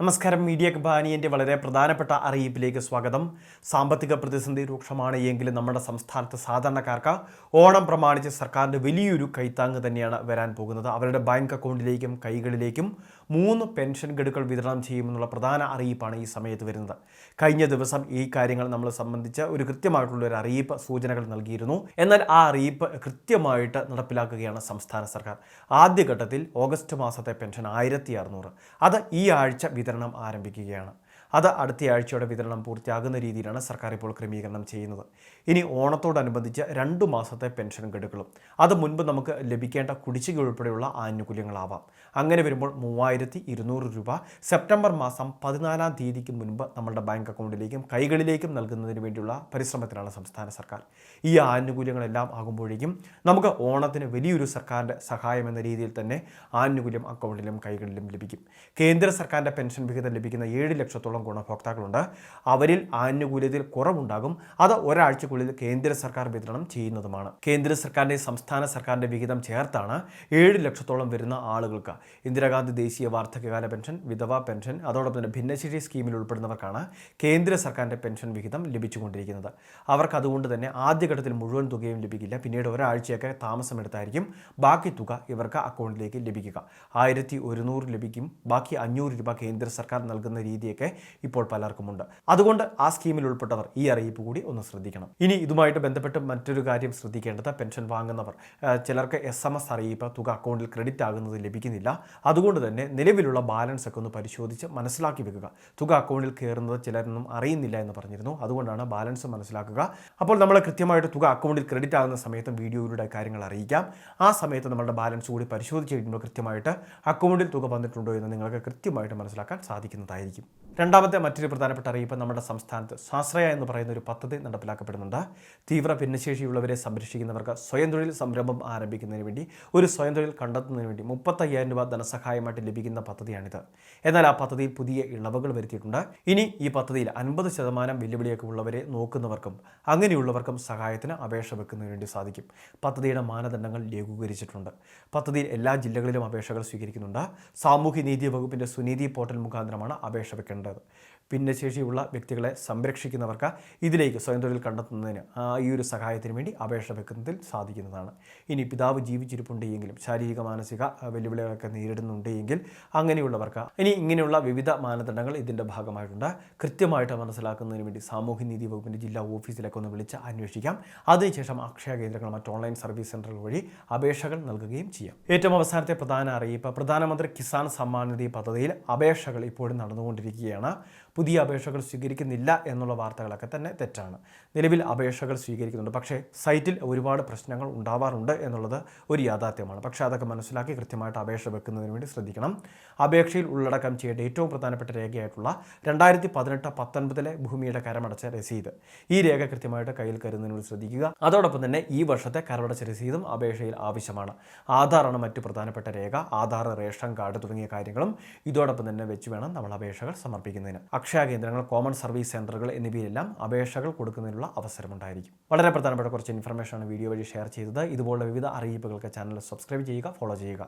നമസ്കാരം. മീഡിയ കമ്പാനിയന്റെ വളരെ പ്രധാനപ്പെട്ട അറിയിപ്പിലേക്ക് സ്വാഗതം. സാമ്പത്തിക പ്രതിസന്ധി രൂക്ഷമാണ് എങ്കിലും നമ്മുടെ സംസ്ഥാനത്ത് സാധാരണക്കാർക്ക് ഓണം പ്രമാണിച്ച് സർക്കാരിന്റെ വലിയൊരു കൈത്താങ്ങ് തന്നെയാണ് വരാൻ പോകുന്നത്. അവരുടെ ബാങ്ക് അക്കൗണ്ടിലേക്കും കൈകളിലേക്കും മൂന്ന് പെൻഷൻ ഗഡുക്കൾ വിതരണം ചെയ്യുമെന്നുള്ള പ്രധാന അറിയിപ്പാണ് ഈ സമയത്ത് വരുന്നത്. കഴിഞ്ഞ ദിവസം ഈ കാര്യങ്ങൾ നമ്മൾ സംബന്ധിച്ച് ഒരു കൃത്യമായിട്ടുള്ള ഒരു അറിയിപ്പ് സൂചനകൾ നൽകിയിരുന്നു. എന്നാൽ ആ അറിയിപ്പ് കൃത്യമായിട്ട് നടപ്പിലാക്കുകയാണ് സംസ്ഥാന സർക്കാർ. ആദ്യഘട്ടത്തിൽ ഓഗസ്റ്റ് മാസത്തെ പെൻഷൻ ആയിരത്തി അത് ഈ ആഴ്ച വിതരണം ആരംഭിക്കുകയാണ്. അത് അടുത്ത ആഴ്ചയോടെ വിതരണം പൂർത്തിയാകുന്ന രീതിയിലാണ് സർക്കാർ ഇപ്പോൾ ക്രമീകരണം ചെയ്യുന്നത്. ഇനി ഓണത്തോടനുബന്ധിച്ച് രണ്ട് മാസത്തെ പെൻഷൻ ഗഡുക്കളും. അത് മുൻപ് നമുക്ക് ലഭിക്കേണ്ട കുടിശ്ശിക ഉൾപ്പെടെയുള്ള ആനുകൂല്യങ്ങളാവാം. അങ്ങനെ വരുമ്പോൾ മൂവായിരത്തി ഇരുന്നൂറ് രൂപ സെപ്റ്റംബർ മാസം പതിനാലാം തീയതിക്ക് മുൻപ് നമ്മുടെ ബാങ്ക് അക്കൗണ്ടിലേക്കും കൈകളിലേക്കും നൽകുന്നതിന് വേണ്ടിയുള്ള പരിശ്രമത്തിലാണ് സംസ്ഥാന സർക്കാർ. ഈ ആനുകൂല്യങ്ങളെല്ലാം ആകുമ്പോഴേക്കും നമുക്ക് ഓണത്തിന് വലിയൊരു സർക്കാരിന്റെ സഹായം എന്ന രീതിയിൽ തന്നെ ആനുകൂല്യം അക്കൗണ്ടിലും കൈകളിലും ലഭിക്കും. കേന്ദ്ര സർക്കാരിന്റെ പെൻഷൻ വിഹിതം ലഭിക്കുന്ന ഏഴ് ലക്ഷത്തോളം ഗുണഭോക്താക്കളുണ്ട്. അവരിൽ ആനുകൂല്യത്തിൽ കുറവുണ്ടാകും. അത് ഒരാഴ്ചക്കുള്ളിൽ കേന്ദ്ര സർക്കാർ വിതരണം ചെയ്യുന്നതുമാണ്. കേന്ദ്ര സർക്കാരിന്റെ സംസ്ഥാന സർക്കാരിന്റെ വിഹിതം ചേർത്താണ് ഏഴ് ലക്ഷത്തോളം വരുന്ന ആളുകൾക്ക്. ഇന്ദിരാഗാന്ധി ദേശീയ വാർദ്ധക്യകാല പെൻഷൻ വിധവ പെൻഷൻ അതോടൊപ്പം തന്നെ ഭിന്നശേഷി സ്കീമിൽ ഉൾപ്പെടുന്നവർക്കാണ് കേന്ദ്ര സർക്കാരിന്റെ പെൻഷൻ വിഹിതം ലഭിച്ചുകൊണ്ടിരിക്കുന്നത്. അവർക്ക് അതുകൊണ്ട് തന്നെ ആദ്യഘട്ടത്തിൽ മുഴുവൻ തുകയും ലഭിക്കില്ല. പിന്നീട് ഒരാഴ്ചയൊക്കെ താമസമെടുത്തായിരിക്കും ബാക്കി തുക ഇവർക്ക് അക്കൗണ്ടിലേക്ക് ലഭിക്കുക. ആയിരത്തി ഒരുന്നൂറ് ലഭിക്കും. ബാക്കി അഞ്ഞൂറ് രൂപ കേന്ദ്ര സർക്കാർ നൽകുന്ന രീതിയൊക്കെ ഇപ്പോൾ പലർക്കുമുണ്ട്. അതുകൊണ്ട് ആ സ്കീമിൽ ഉൾപ്പെട്ടവർ ഈ അറിയിപ്പ് കൂടി ഒന്ന് ശ്രദ്ധിക്കണം. ഇനി ഇതുമായിട്ട് ബന്ധപ്പെട്ട് മറ്റൊരു കാര്യം ശ്രദ്ധിക്കേണ്ടത് പെൻഷൻ വാങ്ങുന്നവർ. ചിലർക്ക് എസ് എം എസ് അറിയിപ്പ് തുക അക്കൗണ്ടിൽ ക്രെഡിറ്റ് ആകുന്നത് ലഭിക്കുന്നില്ല. അതുകൊണ്ട് തന്നെ നിലവിലുള്ള ബാലൻസ് ഒക്കെ ഒന്ന് പരിശോധിച്ച് മനസ്സിലാക്കി വെക്കുക. തുക അക്കൗണ്ടിൽ കയറുന്നത് ചിലരൊന്നും അറിയുന്നില്ല എന്ന് പറഞ്ഞിരുന്നു. അതുകൊണ്ടാണ് ബാലൻസ് മനസ്സിലാക്കുക. അപ്പോൾ നമ്മൾ കൃത്യമായിട്ട് തുക അക്കൗണ്ടിൽ ക്രെഡിറ്റ് ആകുന്ന സമയത്തും വീഡിയോയിലൂടെ കാര്യങ്ങൾ അറിയിക്കാം. ആ സമയത്ത് നമ്മുടെ ബാലൻസ് കൂടി പരിശോധിച്ച് കഴിയുമ്പോൾ കൃത്യമായിട്ട് അക്കൗണ്ടിൽ തുക വന്നിട്ടുണ്ടോ എന്ന് നിങ്ങൾക്ക് കൃത്യമായിട്ട് മനസ്സിലാക്കാൻ സാധിക്കുന്നതായിരിക്കും. രണ്ടാമത്തെ മറ്റൊരു പ്രധാനപ്പെട്ട അറിയിപ്പ് നമ്മുടെ സംസ്ഥാനത്ത് സ്വാശ്രയ എന്ന് പറയുന്ന ഒരു പദ്ധതി നടപ്പിലാക്കപ്പെടുന്നുണ്ട്. തീവ്ര ഭിന്നശേഷിയുള്ളവരെ സംരക്ഷിക്കുന്നവർക്ക് സ്വയം തൊഴിൽ സംരംഭം ആരംഭിക്കുന്നതിന് വേണ്ടി ഒരു സ്വയം തൊഴിൽ കണ്ടെത്തുന്നതിന് വേണ്ടി മുപ്പത്തയ്യായിരം രൂപ ധനസഹായമായിട്ട് ലഭിക്കുന്ന പദ്ധതിയാണിത്. എന്നാൽ ആ പദ്ധതിയിൽ പുതിയ ഇളവുകൾ വരുത്തിയിട്ടുണ്ട്. ഇനി ഈ പദ്ധതിയിൽ അൻപത് ശതമാനം വെല്ലുവിളിയൊക്കെ ഉള്ളവരെ നോക്കുന്നവർക്കും അങ്ങനെയുള്ളവർക്കും സഹായത്തിന് അപേക്ഷ വെക്കുന്നതിന് വേണ്ടി സാധിക്കും. പദ്ധതിയുടെ മാനദണ്ഡങ്ങൾ ലഘൂകരിച്ചിട്ടുണ്ട്. പദ്ധതിയിൽ എല്ലാ ജില്ലകളിലും അപേക്ഷകൾ സ്വീകരിക്കുന്നുണ്ട്. സാമൂഹ്യ നീതി വകുപ്പിന്റെ സുനീതി പോർട്ടൽ മുഖാന്തരമാണ് അപേക്ഷ വെക്കേണ്ടത്. nada. ഭിന്നശേഷിയുള്ള വ്യക്തികളെ സംരക്ഷിക്കുന്നവർക്ക് ഇതിലേക്ക് സ്വയം തൊഴിൽ കണ്ടെത്തുന്നതിന് ഈ ഒരു സഹായത്തിന് വേണ്ടി അപേക്ഷ വെക്കുന്നതിൽ സാധിക്കുന്നതാണ്. ഇനി പിതാവ് ജീവിച്ചിരിപ്പുണ്ടെങ്കിലും ശാരീരിക മാനസിക വെല്ലുവിളികളൊക്കെ നേരിടുന്നുണ്ട് എങ്കിൽ അങ്ങനെയുള്ളവർക്ക് ഇനി ഇങ്ങനെയുള്ള വിവിധ മാനദണ്ഡങ്ങൾ ഇതിന്റെ ഭാഗമായിട്ടുണ്ട്. കൃത്യമായിട്ട് മനസ്സിലാക്കുന്നതിന് വേണ്ടി സാമൂഹ്യനീതി വകുപ്പിന്റെ ജില്ലാ ഓഫീസിലൊക്കെ ഒന്ന് വിളിച്ച് അന്വേഷിക്കാം. അതിനുശേഷം അക്ഷയ കേന്ദ്രങ്ങൾ മറ്റ് ഓൺലൈൻ സർവീസ് സെന്ററുകൾ വഴി അപേക്ഷകൾ നൽകുകയും ചെയ്യാം. ഏറ്റവും അവസാനത്തെ പ്രധാന അറിയിപ്പ് പ്രധാനമന്ത്രി കിസാൻ സമ്മാൻ നിധി പദ്ധതിയിൽ അപേക്ഷകൾ ഇപ്പോഴും നടന്നുകൊണ്ടിരിക്കുകയാണ്. പുതിയ അപേക്ഷകൾ സ്വീകരിക്കുന്നില്ല എന്നുള്ള വാർത്തകളൊക്കെ തന്നെ തെറ്റാണ്. നിലവിൽ അപേക്ഷകൾ സ്വീകരിക്കുന്നുണ്ട്. പക്ഷേ സൈറ്റിൽ ഒരുപാട് പ്രശ്നങ്ങൾ ഉണ്ടാവാറുണ്ട് എന്നുള്ളത് ഒരു യാഥാർത്ഥ്യമാണ്. പക്ഷേ അതൊക്കെ മനസ്സിലാക്കി കൃത്യമായിട്ട് അപേക്ഷ വെക്കുന്നതിന് വേണ്ടി ശ്രദ്ധിക്കണം. അപേക്ഷയിൽ ഉള്ളടക്കം ചെയ്യേണ്ട ഏറ്റവും പ്രധാനപ്പെട്ട രേഖയായിട്ടുള്ള രണ്ടായിരത്തി പതിനെട്ട് പത്തൊൻപതിലെ ഭൂമിയുടെ കരമടച്ച രസീത്. ഈ രേഖ കൃത്യമായിട്ട് കയ്യിൽ കരുതുന്നതിന് വേണ്ടി ശ്രദ്ധിക്കുക. അതോടൊപ്പം തന്നെ ഈ വർഷത്തെ കരമടച്ച രസീതും അപേക്ഷയിൽ ആവശ്യമാണ്. ആധാറാണ് മറ്റു പ്രധാനപ്പെട്ട രേഖ. ആധാർ റേഷൻ കാർഡ് തുടങ്ങിയ കാര്യങ്ങളും ഇതോടൊപ്പം തന്നെ വെച്ച് വേണം നമ്മൾ അപേക്ഷകൾ സമർപ്പിക്കുന്നതിന്. അക്ഷയ കേന്ദ്രങ്ങൾ കോമൺ സർവീസ് സെന്ററുകൾ എന്നിവയിലെല്ലാം അപേക്ഷകൾ കൊടുക്കുന്നതിനുള്ള അവസരമുണ്ടായിരിക്കും. വളരെ പ്രധാനപ്പെട്ട കുറച്ച് ഇൻഫർമേഷനാണ് വീഡിയോ വഴി ഷെയർ ചെയ്തത്. ഇതുപോലുള്ള വിവിധ അറിയിപ്പുകൾക്ക് ചാനൽ സബ്സ്ക്രൈബ് ചെയ്യുക ഫോളോ ചെയ്യുക.